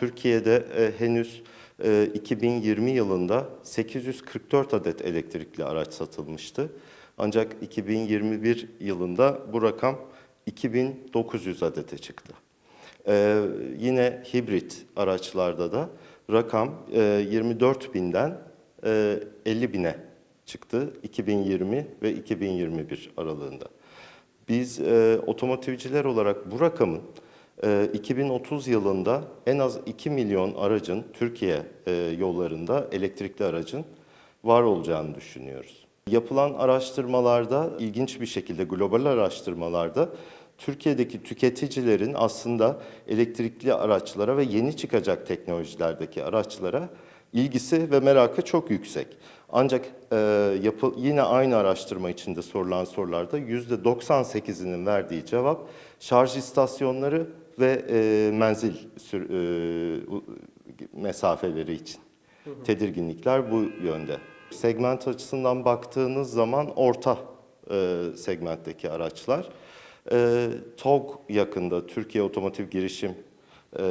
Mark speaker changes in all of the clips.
Speaker 1: Türkiye'de e, henüz e, 2020 yılında 844 adet elektrikli araç satılmıştı. Ancak 2021 yılında bu rakam 2900 adete çıktı. Ee, yine hibrit araçlarda da rakam e, 24 binden e, 50 bine çıktı 2020 ve 2021 aralığında. Biz e, otomotivciler olarak bu rakamın e, 2030 yılında en az 2 milyon aracın Türkiye e, yollarında elektrikli aracın var olacağını düşünüyoruz. Yapılan araştırmalarda ilginç bir şekilde global araştırmalarda Türkiye'deki tüketicilerin aslında elektrikli araçlara ve yeni çıkacak teknolojilerdeki araçlara ilgisi ve merakı çok yüksek. Ancak e, yapı, yine aynı araştırma içinde sorulan sorularda %98'inin verdiği cevap şarj istasyonları ve e, menzil sür, e, mesafeleri için. Tedirginlikler bu yönde. Segment açısından baktığınız zaman orta e, segmentteki araçlar. E, TOG yakında, Türkiye Otomotiv Girişim e,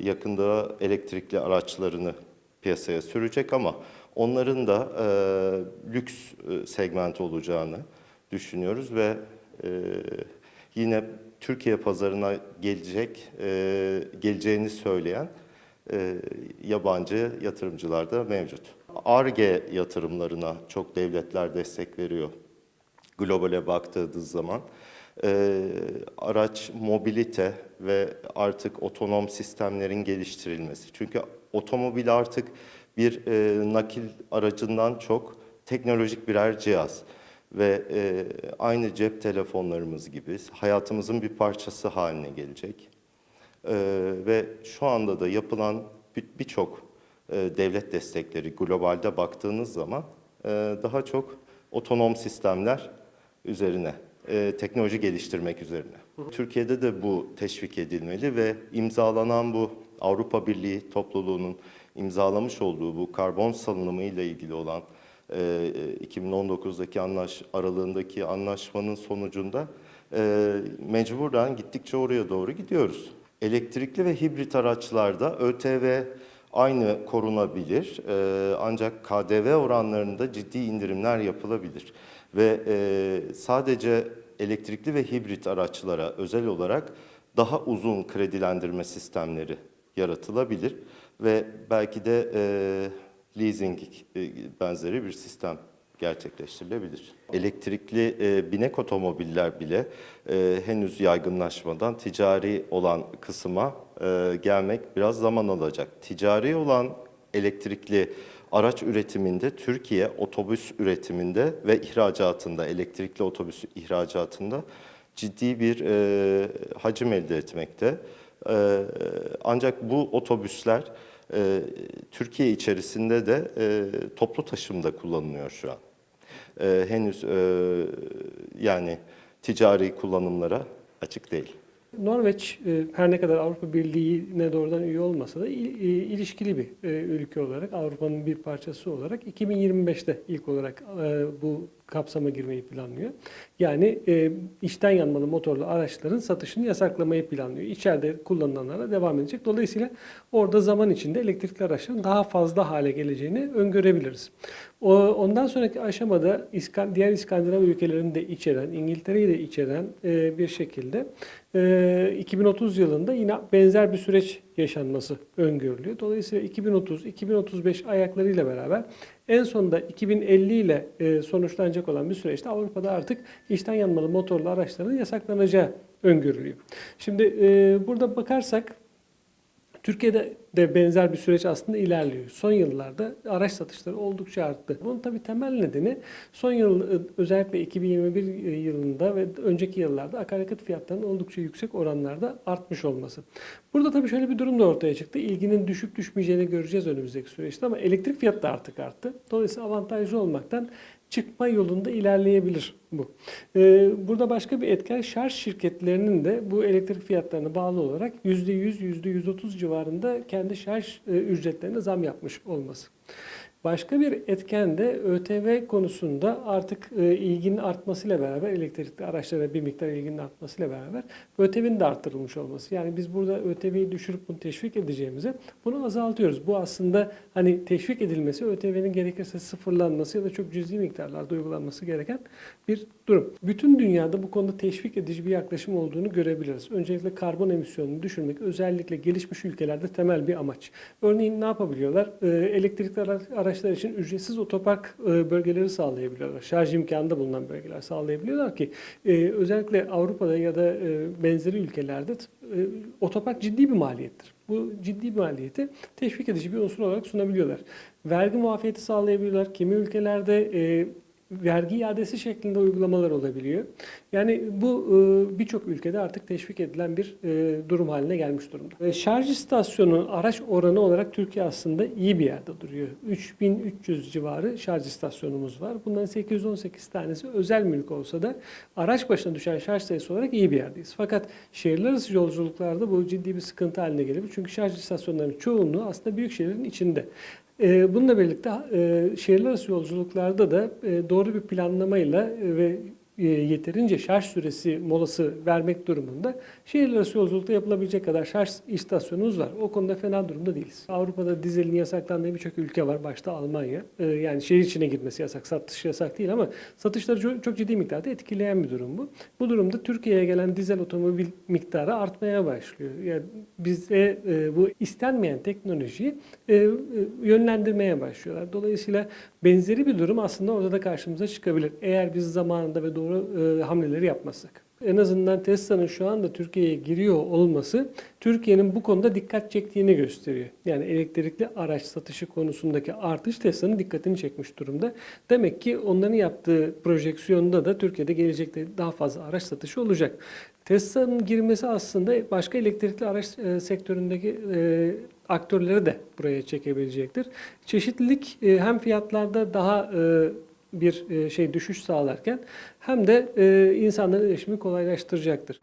Speaker 1: yakında elektrikli araçlarını piyasaya sürecek ama onların da e, lüks e, segment olacağını düşünüyoruz ve e, yine Türkiye pazarına gelecek e, geleceğini söyleyen e, yabancı yatırımcılar da mevcut. ARGE yatırımlarına çok devletler destek veriyor globale baktığınız zaman. E, araç mobilite ve artık otonom sistemlerin geliştirilmesi. Çünkü otomobil artık bir e, nakil aracından çok teknolojik birer cihaz ve e, aynı cep telefonlarımız gibi hayatımızın bir parçası haline gelecek. Ee, ve şu anda da yapılan bir- birçok e, devlet destekleri globalde baktığınız zaman e, daha çok otonom sistemler üzerine, e, teknoloji geliştirmek üzerine. Türkiye'de de bu teşvik edilmeli ve imzalanan bu Avrupa Birliği topluluğunun imzalamış olduğu bu karbon salınımı ile ilgili olan e, 2019'daki anlaş aralığındaki anlaşmanın sonucunda e, mecburen gittikçe oraya doğru gidiyoruz. Elektrikli ve hibrit araçlarda ÖTV aynı korunabilir e, ancak KDV oranlarında ciddi indirimler yapılabilir ve e, sadece elektrikli ve hibrit araçlara özel olarak daha uzun kredilendirme sistemleri yaratılabilir ve belki de e, leasing e, benzeri bir sistem gerçekleştirilebilir. Elektrikli e, binek otomobiller bile e, henüz yaygınlaşmadan ticari olan kısma e, gelmek biraz zaman alacak. Ticari olan elektrikli araç üretiminde Türkiye otobüs üretiminde ve ihracatında elektrikli otobüs ihracatında ciddi bir e, hacim elde etmekte. E, ancak bu otobüsler e, Türkiye içerisinde de e, toplu taşımda kullanılıyor şu an. E, henüz e, yani ticari kullanımlara açık değil.
Speaker 2: Norveç e, her ne kadar Avrupa Birliği'ne doğrudan üye olmasa da e, ilişkili bir e, ülke olarak Avrupa'nın bir parçası olarak 2025'te ilk olarak bu kapsama girmeyi planlıyor. Yani e, içten yanmalı motorlu araçların satışını yasaklamayı planlıyor. İçeride kullanılanlara devam edecek. Dolayısıyla orada zaman içinde elektrikli araçların daha fazla hale geleceğini öngörebiliriz. O, ondan sonraki aşamada İskan, diğer İskandinav ülkelerini de içeren, İngiltere'yi de içeren e, bir şekilde e, 2030 yılında yine benzer bir süreç yaşanması öngörülüyor. Dolayısıyla 2030-2035 ayaklarıyla beraber en sonunda 2050 ile e, sonuçlanacak olan bir süreçte Avrupa'da artık içten yanmalı motorlu araçların yasaklanacağı öngörülüyor. Şimdi e, burada bakarsak Türkiye'de de benzer bir süreç aslında ilerliyor. Son yıllarda araç satışları oldukça arttı. Bunun tabii temel nedeni son yıl özellikle 2021 yılında ve önceki yıllarda akaryakıt fiyatlarının oldukça yüksek oranlarda artmış olması. Burada tabii şöyle bir durum da ortaya çıktı. İlginin düşüp düşmeyeceğini göreceğiz önümüzdeki süreçte ama elektrik fiyatı da artık arttı. Dolayısıyla avantajlı olmaktan çıkma yolunda ilerleyebilir bu. Ee, burada başka bir etken şarj şirketlerinin de bu elektrik fiyatlarına bağlı olarak %100, %130 civarında kendi şarj e, ücretlerine zam yapmış olması. Başka bir etken de ÖTV konusunda artık e, ilginin artmasıyla beraber elektrikli araçlara bir miktar ilginin artmasıyla beraber ÖTV'nin de arttırılmış olması. Yani biz burada ÖTV'yi düşürüp bunu teşvik edeceğimize bunu azaltıyoruz. Bu aslında hani teşvik edilmesi ÖTV'nin gerekirse sıfırlanması ya da çok cüzi miktarlarda uygulanması gereken bir durum. Bütün dünyada bu konuda teşvik edici bir yaklaşım olduğunu görebiliriz. Öncelikle karbon emisyonunu düşürmek özellikle gelişmiş ülkelerde temel bir amaç. Örneğin ne yapabiliyorlar? Ee, elektrikli ara- araçlar için ücretsiz otopark e, bölgeleri sağlayabiliyorlar. Şarj imkanında bulunan bölgeler sağlayabiliyorlar ki e, özellikle Avrupa'da ya da e, benzeri ülkelerde otopark ciddi bir maliyettir. Bu ciddi bir maliyeti teşvik edici bir unsur olarak sunabiliyorlar. Vergi muafiyeti sağlayabiliyorlar. Kimi ülkelerde vergi iadesi şeklinde uygulamalar olabiliyor. Yani bu e, birçok ülkede artık teşvik edilen bir e, durum haline gelmiş durumda. E, Şarj istasyonu araç oranı olarak Türkiye aslında iyi bir yerde duruyor. 3300 civarı şarj istasyonumuz var. Bunların 818 tanesi özel mülk olsa da araç başına düşen şarj sayısı olarak iyi bir yerdeyiz. Fakat şehirler arası yolculuklarda bu ciddi bir sıkıntı haline gelebilir. Çünkü şarj istasyonlarının çoğunluğu aslında büyük şehirlerin içinde. Ee, Bununla birlikte e, şehirler arası yolculuklarda da e, doğru bir planlamayla e, ve yeterince şarj süresi molası vermek durumunda şehirler arası yolculukta yapılabilecek kadar şarj istasyonumuz var. O konuda fena durumda değiliz. Avrupa'da dizelin yasaklandığı birçok ülke var. Başta Almanya. E, Yani şehir içine girmesi yasak, satış yasak değil ama satışları çok, ciddi miktarda etkileyen bir durum bu. Bu durumda Türkiye'ye gelen dizel otomobil miktarı artmaya başlıyor. Yani bize e, bu istenmeyen teknolojiyi e, e, yönlendirmeye başlıyorlar. Dolayısıyla benzeri bir durum aslında orada da karşımıza çıkabilir. Eğer biz zamanında ve doğru e, hamleleri yapmazsak. En azından Tesla'nın şu anda Türkiye'ye giriyor olması Türkiye'nin bu konuda dikkat çektiğini gösteriyor. Yani elektrikli araç satışı konusundaki artış Tesla'nın dikkatini çekmiş durumda. Demek ki onların yaptığı projeksiyonda da Türkiye'de gelecekte daha fazla araç satışı olacak. Tesla'nın girmesi aslında başka elektrikli araç e, sektöründeki e, aktörleri de buraya çekebilecektir. Çeşitlilik e, hem fiyatlarda daha e, bir e, şey düşüş sağlarken hem de e, insanların erişimi kolaylaştıracaktır.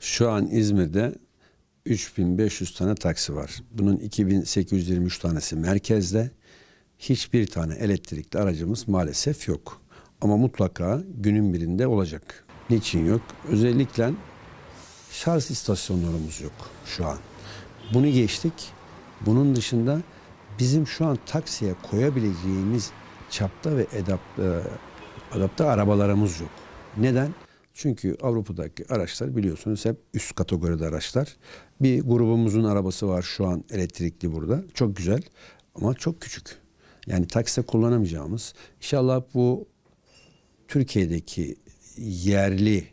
Speaker 3: Şu an İzmir'de 3500 tane taksi var. Bunun 2823 tanesi merkezde. Hiçbir tane elektrikli aracımız maalesef yok. Ama mutlaka günün birinde olacak. Niçin yok? Özellikle şarj istasyonlarımız yok şu an. Bunu geçtik. Bunun dışında bizim şu an taksiye koyabileceğimiz çapta ve edapta, adapte arabalarımız yok. Neden? Çünkü Avrupa'daki araçlar biliyorsunuz hep üst kategoride araçlar. Bir grubumuzun arabası var şu an elektrikli burada. Çok güzel ama çok küçük. Yani takside kullanamayacağımız. İnşallah bu Türkiye'deki yerli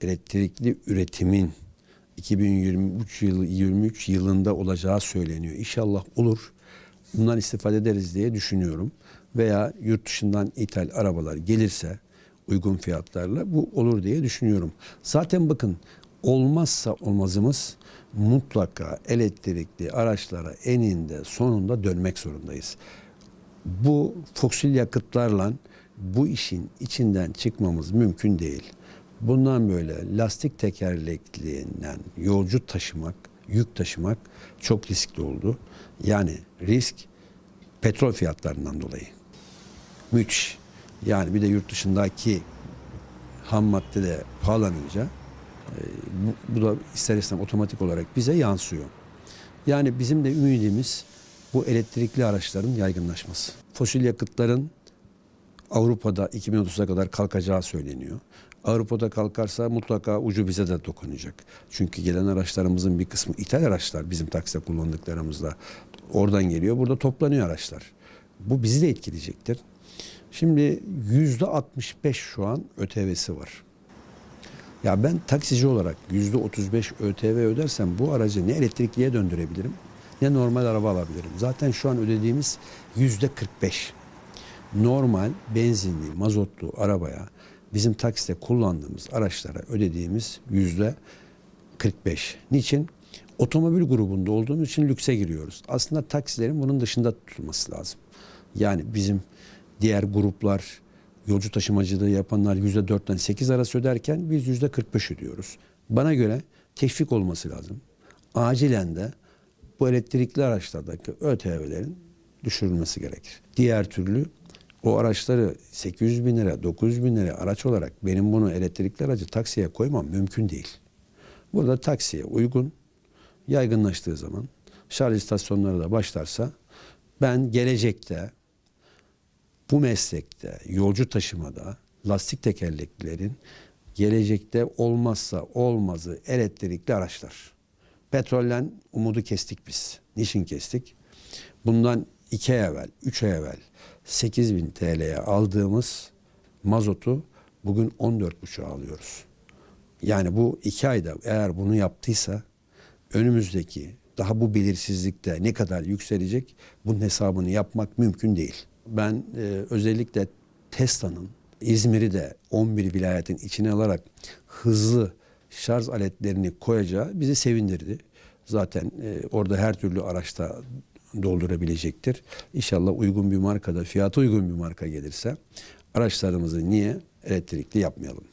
Speaker 3: elektrikli üretimin 2023 yılı 23 yılında olacağı söyleniyor. İnşallah olur. Bundan istifade ederiz diye düşünüyorum. Veya yurt dışından ithal arabalar gelirse uygun fiyatlarla bu olur diye düşünüyorum. Zaten bakın olmazsa olmazımız mutlaka elektrikli araçlara eninde sonunda dönmek zorundayız. Bu fosil yakıtlarla bu işin içinden çıkmamız mümkün değil. Bundan böyle lastik tekerlekliğinden yolcu taşımak, yük taşımak çok riskli oldu. Yani risk petrol fiyatlarından dolayı. Müthiş. Yani bir de yurt dışındaki ham madde de pahalanınca e, bu, bu da ister istemez otomatik olarak bize yansıyor. Yani bizim de ümidimiz bu elektrikli araçların yaygınlaşması. Fosil yakıtların Avrupa'da 2030'a kadar kalkacağı söyleniyor. Avrupa'da kalkarsa mutlaka ucu bize de dokunacak. Çünkü gelen araçlarımızın bir kısmı ithal araçlar bizim takside kullandıklarımızda oradan geliyor. Burada toplanıyor araçlar. Bu bizi de etkileyecektir. Şimdi yüzde 65 şu an ÖTV'si var. Ya ben taksici olarak yüzde 35 ÖTV ödersem bu aracı ne elektrikliye döndürebilirim ne normal araba alabilirim. Zaten şu an ödediğimiz yüzde 45. Normal benzinli, mazotlu arabaya bizim takside kullandığımız araçlara ödediğimiz yüzde 45. Niçin? Otomobil grubunda olduğumuz için lükse giriyoruz. Aslında taksilerin bunun dışında tutulması lazım. Yani bizim diğer gruplar yolcu taşımacılığı yapanlar yüzde dörtten sekiz arası öderken biz yüzde 45 ödüyoruz. Bana göre teşvik olması lazım. acilen de bu elektrikli araçlardaki ÖTV'lerin düşürülmesi gerekir. Diğer türlü o araçları 800 bin lira, 900 bin lira araç olarak benim bunu elektrikli aracı taksiye koymam mümkün değil. Burada taksiye uygun, yaygınlaştığı zaman şarj istasyonları da başlarsa ben gelecekte bu meslekte yolcu taşımada lastik tekerleklilerin gelecekte olmazsa olmazı elektrikli araçlar. Petrollen umudu kestik biz. Niçin kestik? Bundan iki ay evvel, üç ay evvel 8 bin TL'ye aldığımız mazotu bugün 14,5'a alıyoruz. Yani bu iki ayda eğer bunu yaptıysa önümüzdeki daha bu belirsizlikte ne kadar yükselecek bunun hesabını yapmak mümkün değil. Ben e, özellikle Tesla'nın İzmir'i de 11 vilayetin içine alarak hızlı şarj aletlerini koyacağı bizi sevindirdi. Zaten e, orada her türlü araçta doldurabilecektir. İnşallah uygun bir markada, fiyatı uygun bir marka gelirse araçlarımızı niye elektrikli yapmayalım?